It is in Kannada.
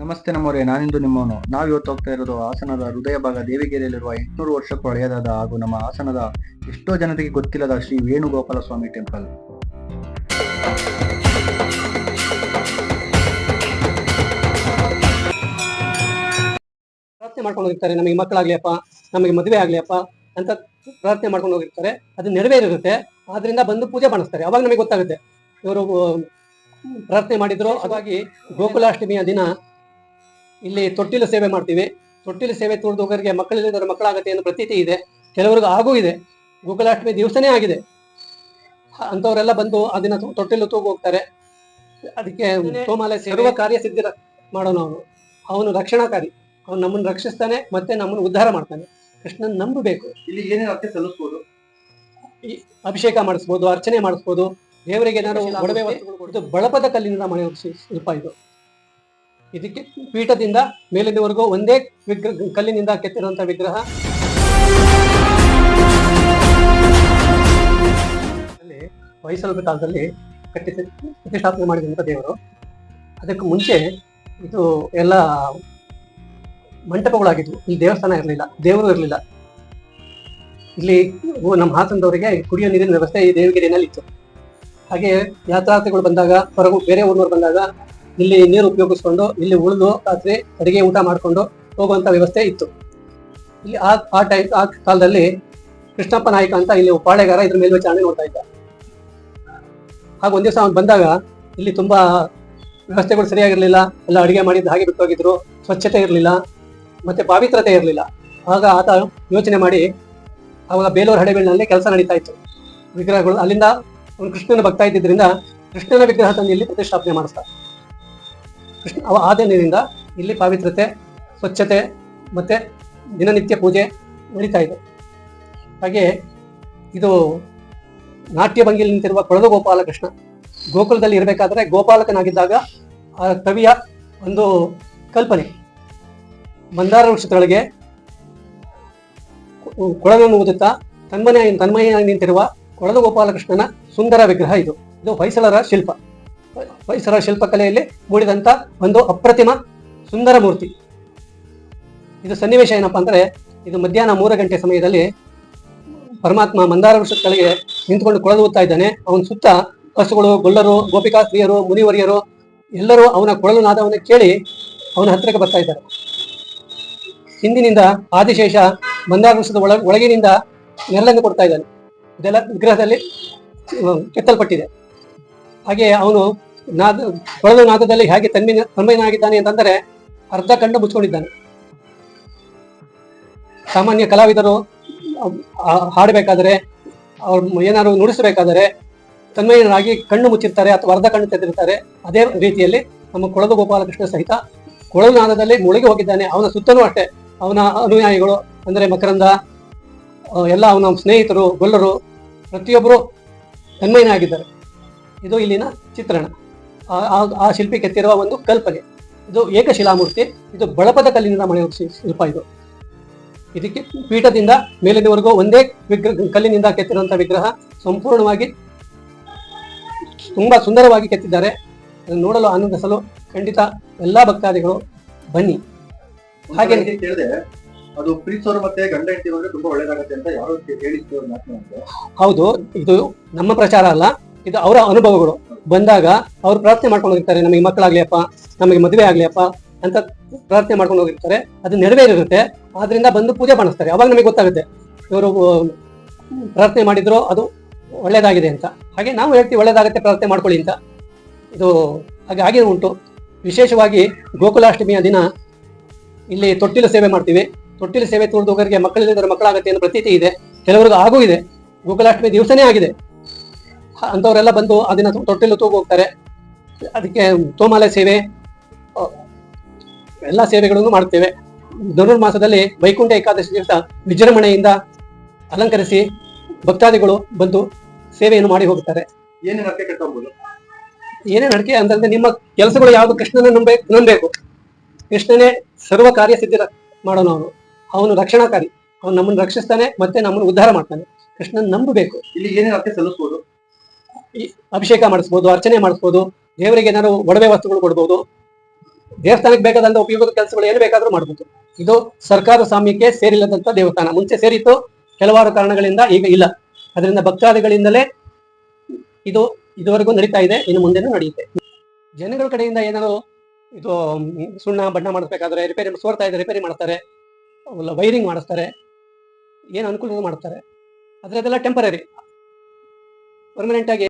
ನಮಸ್ತೆ ನಮ್ಮವರೇ, ನಾನಿಂದು ನಿಮ್ಮವನು. ನಾವು ಇವತ್ತು ಹೋಗ್ತಾ ಇರೋದು ಹಾಸನದ ಹೃದಯ ಭಾಗ ದೇವಿಗೆರೆಯಲ್ಲಿರುವ ಎಂಟುನೂರು ವರ್ಷಕ್ಕೂ ಹಳೆಯದಾದ ಹಾಗೂ ನಮ್ಮ ಹಾಸನದ ಎಷ್ಟೋ ಜನತೆಗೆ ಗೊತ್ತಿಲ್ಲದ ಶ್ರೀ ವೇಣುಗೋಪಾಲ ಸ್ವಾಮಿ ಟೆಂಪಲ್. ಪ್ರಾರ್ಥನೆ ಮಾಡ್ಕೊಂಡು ಹೋಗಿರ್ತಾರೆ. ನಮಗೆ ಮಕ್ಕಳಾಗ್ಲಿಯಪ್ಪ, ನಮಗೆ ಮದುವೆ ಆಗ್ಲಿಯಪ್ಪ ಅಂತ ಪ್ರಾರ್ಥನೆ ಮಾಡ್ಕೊಂಡು ಹೋಗಿರ್ತಾರೆ. ಅದು ನೆರವೇರಿರುತ್ತೆ. ಆದ್ರಿಂದ ಬಂದು ಪೂಜೆ ಮಾಡಿಸ್ತಾರೆ. ಅವಾಗ ನಮಗೆ ಗೊತ್ತಾಗುತ್ತೆ. ಇವರು ಪ್ರಾರ್ಥನೆ ಮಾಡಿದ್ರು. ಹಾಗಾಗಿ ಗೋಕುಲಾಷ್ಟಮಿಯ ದಿನ ಇಲ್ಲಿ ತೊಟ್ಟಿಲು ಸೇವೆ ಮಾಡ್ತೀವಿ. ತೊಟ್ಟಿಲು ಸೇವೆ ತುಳಿದೋಗರಿಗೆ ಮಕ್ಕಳಿಲ್ಲದವರ ಮಕ್ಕಳಾಗತ್ತೆ ಅನ್ನೋ ಪ್ರತೀತಿ ಇದೆ. ಕೆಲವರಿಗೆ ಆಗೂ ಇದೆ. ಗೋಕುಲಾಷ್ಟಮಿ ದಿವಸನೇ ಆಗಿದೆ. ಅಂಥವರೆಲ್ಲ ಬಂದು ಆ ದಿನ ತೊಟ್ಟಿಲು ತೂಗು ಹೋಗ್ತಾರೆ. ಅದಕ್ಕೆ ಸೋಮಾಲೆ ಸರ್ವ ಕಾರ್ಯ ಸಿದ್ಧಿ ಮಾಡೋನು ಅವನು. ಅವನು ರಕ್ಷಣಾಕಾರಿ. ಅವನು ನಮ್ಮನ್ನು ರಕ್ಷಿಸ್ತಾನೆ ಮತ್ತೆ ನಮ್ಮನ್ನು ಉದ್ಧಾರ ಮಾಡ್ತಾನೆ. ಕೃಷ್ಣನ್ ನಂಬಬೇಕು. ಇಲ್ಲಿ ಏನೇನು ಅರ್ಥ ಸಲ್ಲಿಸ್ಬೋದು? ಅಭಿಷೇಕ ಮಾಡಿಸ್ಬೋದು ಅರ್ಚನೆ ಮಾಡಿಸ್ಬೋದು. ದೇವರಿಗೆ ಏನಾದ್ರು ಒಡವೆ ಬಳಪದ ಕಲ್ಲಿನಿಂದ ಮನೆ ಶಿಲ್ಪ ಇದು. ಇದಕ್ಕೆ ಪೀಠದಿಂದ ಮೇಲಿನವರೆಗೂ ಒಂದೇ ವಿಗ್ರಹ, ಕಲ್ಲಿನಿಂದ ಕೆತ್ತಿರುವಂತಹ ವಿಗ್ರಹ. ಹೊಯ್ಸಳರ ಕಾಲದಲ್ಲಿ ಕಟ್ಟಿ ಪ್ರತಿಷ್ಠಾಪನೆ ಮಾಡಿದಂಥ ದೇವರು. ಅದಕ್ಕೆ ಮುಂಚೆ ಇದು ಎಲ್ಲ ಮಂಟಪಗಳಾಗಿದ್ವು. ಇಲ್ಲಿ ದೇವಸ್ಥಾನ ಇರಲಿಲ್ಲ, ದೇವರು ಇರಲಿಲ್ಲ. ಇಲ್ಲಿ ನಮ್ಮ ಹಾಸನದವರಿಗೆ ಕುಡಿಯೋ ನೀರಿನ ವ್ಯವಸ್ಥೆ ಈ ದೇವಗಿರಿನಲ್ಲಿ ಇತ್ತು ಹಾಗೆ ಯಾತ್ರಾರ್ಥಿಗಳು ಬಂದಾಗ, ಹೊರಗು ಬೇರೆ ಊರಿನವ್ರು ಬಂದಾಗ ಇಲ್ಲಿ ನೀರು ಉಪಯೋಗಿಸ್ಕೊಂಡು, ಇಲ್ಲಿ ಉಳಿದು ರಾತ್ರಿ ಅಡಿಗೆ ಊಟ ಮಾಡಿಕೊಂಡು ಹೋಗುವಂತ ವ್ಯವಸ್ಥೆ ಇತ್ತು. ಇಲ್ಲಿ ಆ ಆ ಟೈಮ್ ಆ ಕಾಲದಲ್ಲಿ ಕೃಷ್ಣಪ್ಪ ನಾಯಕ ಅಂತ ಇಲ್ಲಿ ಪಾಳೆಗಾರ ಇದ್ರ ಮೇಲ್ವಿಚಾರಣೆ ನೋಡ್ತಾ ಇದ್ದ. ಹಾಗೆ ಒಂದ್ ದಿವಸ ಅವ್ನು ಬಂದಾಗ ಇಲ್ಲಿ ತುಂಬಾ ವ್ಯವಸ್ಥೆಗಳು ಸರಿಯಾಗಿರ್ಲಿಲ್ಲ, ಎಲ್ಲ ಅಡಿಗೆ ಮಾಡಿದ್ದು ಹಾಗೆ ಬಿಟ್ಟೋಗಿದ್ರು, ಸ್ವಚ್ಛತೆ ಇರಲಿಲ್ಲ, ಮತ್ತೆ ಪಾವಿತ್ರತೆ ಇರಲಿಲ್ಲ. ಆಗ ಆತ ಯೋಚನೆ ಮಾಡಿ ಅವಾಗ ಬೇಲೂರು ಹಳೆಬೀಳಿನಲ್ಲಿ ಕೆಲಸ ನಡೀತಾ ಇತ್ತು. ವಿಗ್ರಹಗಳು ಅಲ್ಲಿಂದ ಅವನು ಕೃಷ್ಣನ ಭಕ್ತ ಇದ್ದಿದ್ರಿಂದ ಕೃಷ್ಣನ ವಿಗ್ರಹ ತಂದು ಇಲ್ಲಿ ಪ್ರತಿಷ್ಠಾಪನೆ ಕೃಷ್ಣ ಅವ ಆದ ನೀರಿಂದ ಇಲ್ಲಿ ಪಾವಿತ್ರತೆ, ಸ್ವಚ್ಛತೆ ಮತ್ತೆ ದಿನನಿತ್ಯ ಪೂಜೆ ನಡೀತಾ ಇದೆ. ಹಾಗೆ ಇದು ನಾಟ್ಯ ಭಂಗಿಯಲ್ಲಿ ನಿಂತಿರುವ ಕೊಳಲು ಗೋಪಾಲಕೃಷ್ಣ. ಗೋಕುಲದಲ್ಲಿ ಇರಬೇಕಾದ್ರೆ ಗೋಪಾಲಕನಾಗಿದ್ದಾಗ ಆ ಕವಿಯ ಒಂದು ಕಲ್ಪನೆ. ಮಂದಾರ ವೃಕ್ಷದೊಳಗೆ ಕೊಳಲನ್ನು ಓದುತ್ತಾ ತನ್ಮನೆಯ ತನ್ಮಯನಾಗಿ ನಿಂತಿರುವ ಕೊಳಲು ಗೋಪಾಲಕೃಷ್ಣನ ಸುಂದರ ವಿಗ್ರಹ ಇದು. ಇದು ಹೊಯ್ಸಳರ ಶಿಲ್ಪ. ಹೊಯ್ಸಳರ ಶಿಲ್ಪಕಲೆಯಲ್ಲಿ ಮೂಡಿದಂತ ಒಂದು ಅಪ್ರತಿಮ ಸುಂದರ ಮೂರ್ತಿ. ಇದು ಸನ್ನಿವೇಶ ಏನಪ್ಪಾ ಅಂದ್ರೆ ಇದು ಮಧ್ಯಾಹ್ನ ಮೂರು ಗಂಟೆ ಸಮಯದಲ್ಲಿ ಪರಮಾತ್ಮ ಮಂದಾರ ವೃಕ್ಷದ ಕೆಳಗೆ ನಿಂತ್ಕೊಂಡು ಕೊಳಲು ಊದ್ತಾ ಇದ್ದಾನೆ. ಅವನ ಸುತ್ತ ಹಸುಗಳು ಗೊಲ್ಲರು ಗೋಪಿಕಾ ಸ್ತ್ರೀಯರು, ಮುನಿವರಿಯರು ಎಲ್ಲರೂ ಅವನ ಕೊಳಲು ನಾದವನ್ನು ಕೇಳಿ ಅವನ ಹತ್ತಿರಕ್ಕೆ ಬರ್ತಾ ಇದ್ದಾರೆ. ಹಿಂದಿನಿಂದ ಆದಿಶೇಷ ಮಂದಾರ ವೃಕ್ಷದ ಒಳ, ಒಳಗಿನಿಂದ ನೆರಳನ್ನು ಕೊಡ್ತಾ ಇದ್ದಾನೆ. ಇದೆಲ್ಲ ವಿಗ್ರಹದಲ್ಲಿ ಕೆತ್ತಲ್ಪಟ್ಟಿದೆ. ಹಾಗೆ ಅವನು ನಾದ ಕೊಳಲು ನಾದದಲ್ಲಿ ಹೇಗೆ ತನ್ಮಿನ ತನ್ಮಯನಾಗಿದ್ದಾನೆ ಅಂತಂದರೆ ಅರ್ಧ ಕಣ್ಣು ಮುಚ್ಕೊಂಡಿದ್ದಾನೆ. ಸಾಮಾನ್ಯ ಕಲಾವಿದರು ಹಾಡಬೇಕಾದರೆ ಅವ್ರು ಏನಾದ್ರು ನುಡಿಸಬೇಕಾದರೆ ತನ್ಮಯನಾಗಿ ಕಣ್ಣು ಮುಚ್ಚಿರ್ತಾರೆ ಅಥವಾ ಅರ್ಧ ಕಣ್ಣು ತೆಗೆದಿರ್ತಾರೆ ಅದೇ ರೀತಿಯಲ್ಲಿ ನಮ್ಮ ಕೊಳಲು ಗೋಪಾಲಕೃಷ್ಣ ಸಹಿತ ಕೊಳಲು ನಾದದಲ್ಲಿ ಮುಳುಗಿ ಹೋಗಿದ್ದಾನೆ. ಅವನ ಸುತ್ತಲೂ ಅಷ್ಟೇ. ಅವನ ಅನುಯಾಯಿಗಳು ಅಂದರೆ ಮಕರಂದ ಎಲ್ಲ ಅವನ ಸ್ನೇಹಿತರು, ಗೊಲ್ಲರು ಪ್ರತಿಯೊಬ್ಬರು ತನ್ಮಯನಾಗಿದ್ದಾರೆ ಇದು ಇಲ್ಲಿನ ಚಿತ್ರಣ. ಆ- ಆ- ಶಿಲ್ಪಿ ಕೆತ್ತಿರುವ ಒಂದು ಕಲ್ಪನೆ. ಇದು ಏಕಶಿಲಾಮೂರ್ತಿ ಇದು ಬಳಪದ ಕಲ್ಲಿನಿಂದ ಮಳೆ ಶಿಲ್ಪ ಇದು. ಇದಕ್ಕೆ ಪೀಠದಿಂದ ಮೇಲಿನವರೆಗೂ ಒಂದೇ ವಿಗ್ರಹ ಕಲ್ಲಿನಿಂದ ಕೆತ್ತಿರುವಂತಹ ವಿಗ್ರಹ ಸಂಪೂರ್ಣವಾಗಿ ತುಂಬಾ ಸುಂದರವಾಗಿ ಕೆತ್ತಿದ್ದಾರೆ. ಅದನ್ನು ನೋಡಲು ಆನಂದಿಸಲು ಖಂಡಿತ ಎಲ್ಲಾ ಭಕ್ತಾದಿಗಳು ಬನ್ನಿ. ಹಾಗೆ ಕೇಳಿದೆ ಅದು ಪ್ರೀತಿಸೋರು ಮತ್ತೆ ಗಂಡ ಹೆಂಡತಿ ತುಂಬಾ ಒಳ್ಳೇದಾಗುತ್ತೆ ಅಂತ ಯಾರೋ ಹೇಳಿದ್ರು ಹೌದು ಇದು ನಮ್ಮ ಪ್ರಚಾರ ಅಲ್ಲ ಇದು ಅವರ ಅನುಭವಗಳು. ಬಂದಾಗ ಅವ್ರು ಪ್ರಾರ್ಥನೆ ಮಾಡ್ಕೊಂಡು ಹೋಗಿರ್ತಾರೆ, ನಮಗೆ ಮಕ್ಕಳಾಗ್ಲಿಯಪ್ಪ ನಮಗೆ ಮದುವೆ ಆಗ್ಲಿಯಪ್ಪ ಅಂತ ಪ್ರಾರ್ಥನೆ ಮಾಡ್ಕೊಂಡು ಹೋಗಿರ್ತಾರೆ. ಅದು ನೆರವೇರಿರುತ್ತೆ. ಆದ್ರಿಂದ ಬಂದು ಪೂಜೆ ಮಾಡಿಸ್ತಾರೆ. ಅವಾಗ ನಮಗೆ ಗೊತ್ತಾಗುತ್ತೆ ಇವರು ಪ್ರಾರ್ಥನೆ ಮಾಡಿದ್ರು, ಅದು ಒಳ್ಳೇದಾಗಿದೆ ಅಂತ. ಹಾಗೆ ನಾವು ಹೇಳ್ತೀವಿ, ಒಳ್ಳೇದಾಗುತ್ತೆ, ಪ್ರಾರ್ಥನೆ ಮಾಡ್ಕೊಳ್ಳಿ ಅಂತ. ಇದು ಹಾಗೆ ಹಾಗೆ ಉಂಟು. ವಿಶೇಷವಾಗಿ ಗೋಕುಲಾಷ್ಟಮಿಯ ದಿನ ಇಲ್ಲಿ ತೊಟ್ಟಿಲು ಸೇವೆ ಮಾಡ್ತೀವಿ. ತೊಟ್ಟಿಲು ಸೇವೆ ತೋರಿದವರಿಗೆ ಮಕ್ಕಳಿಲ್ಲದವರ ಮಕ್ಕಳಾಗತ್ತೆ ಅನ್ನೋ ಪ್ರತೀತಿ ಇದೆ. ಕೆಲವರಿಗೆ ಆಗೂ ಇದೆ. ಗೋಕುಲಾಷ್ಟಮಿ ದಿವಸನೇ ಆಗಿದೆ. ಅಂಥವರೆಲ್ಲ ಬಂದು ಆ ದಿನ ತೊಟ್ಟಿಲು ತೂಗು ಹೋಗ್ತಾರೆ. ಅದಕ್ಕೆ ತೋಮಾಲೆ ಸೇವೆ ಎಲ್ಲ ಸೇವೆಗಳನ್ನು ಮಾಡುತ್ತೇವೆ ಧನುರ್ಮಾಸದಲ್ಲಿ ವೈಕುಂಠ ಏಕಾದಶಿ ದಿವಸ ವಿಜೃಂಭಣೆಯಿಂದ ಅಲಂಕರಿಸಿ ಭಕ್ತಾದಿಗಳು ಬಂದು ಸೇವೆಯನ್ನು ಮಾಡಿ ಹೋಗುತ್ತಾರೆ ಏನೇನು ಕಟ್ಕೋಬಹುದು ಏನೇನು ಅಡಿಕೆ ಅಂತಂದ್ರೆ ನಿಮ್ಮ ಕೆಲಸಗಳು ಯಾವುದು ಕೃಷ್ಣನ ನಂಬಬೇಕು ನಂಬಬೇಕು. ಕೃಷ್ಣನೇ ಸರ್ವ ಕಾರ್ಯ ಸಿದ್ಧಿ ಮಾಡೋನು ಅವನು. ಅವನು ರಕ್ಷಣಾಕಾರಿ. ಅವನು ನಮ್ಮನ್ನು ರಕ್ಷಿಸ್ತಾನೆ ಮತ್ತೆ ನಮ್ಮನ್ನು ಉದ್ಧಾರ ಮಾಡ್ತಾನೆ. ಕೃಷ್ಣನ್ ನಂಬಬೇಕು. ಇಲ್ಲಿ ಏನೇನು ಅರ್ಥ ಸಲ್ಲಿಸ್ಬೋದು? ಈ ಅಭಿಷೇಕ ಮಾಡಿಸ್ಬೋದು, ಅರ್ಚನೆ ಮಾಡಿಸ್ಬೋದು, ದೇವರಿಗೆ ಏನಾದ್ರು ಒಡವೆ ವಸ್ತುಗಳು ಕೊಡ್ಬೋದು, ದೇವಸ್ಥಾನಕ್ಕೆ ಬೇಕಾದಂತ ಉಪಯೋಗದ ಕೆಲಸಗಳು ಏನು ಬೇಕಾದ್ರೂ ಮಾಡ್ಬೋದು. ಇದು ಸರ್ಕಾರ ಸ್ವಾಮ್ಯಕ್ಕೆ ಸೇರಿಲ್ಲದಂತ ದೇವಸ್ಥಾನ. ಮುಂಚೆ ಸೇರಿತ್ತು, ಕೆಲವಾರು ಕಾರಣಗಳಿಂದ ಈಗ ಇಲ್ಲ. ಅದರಿಂದ ಭಕ್ತಾದಿಗಳಿಂದಲೇ ಇದು ಇದುವರೆಗೂ ನಡೀತಾ ಇದೆ, ಇನ್ನು ಮುಂದೆನೂ ನಡೆಯುತ್ತೆ. ಜನಗಳ ಕಡೆಯಿಂದ ಏನಾದ್ರು ಇದು ಸುಣ್ಣ, ಬಣ್ಣ ಮಾಡಿಸ್ಬೇಕಾದ್ರೆ ರಿಪೇರಿ ಸೋರ್ತಾ ಇದೆ ರಿಪೇರಿ ಮಾಡ್ತಾರೆ ವೈರಿಂಗ್ ಮಾಡಿಸ್ತಾರೆ, ಏನು ಅನುಕೂಲ ಮಾಡ್ತಾರೆ. ಆದರೆ ಅದೆಲ್ಲ ಟೆಂಪರರಿ ಪರ್ಮನೆಂಟ್ ಆಗಿ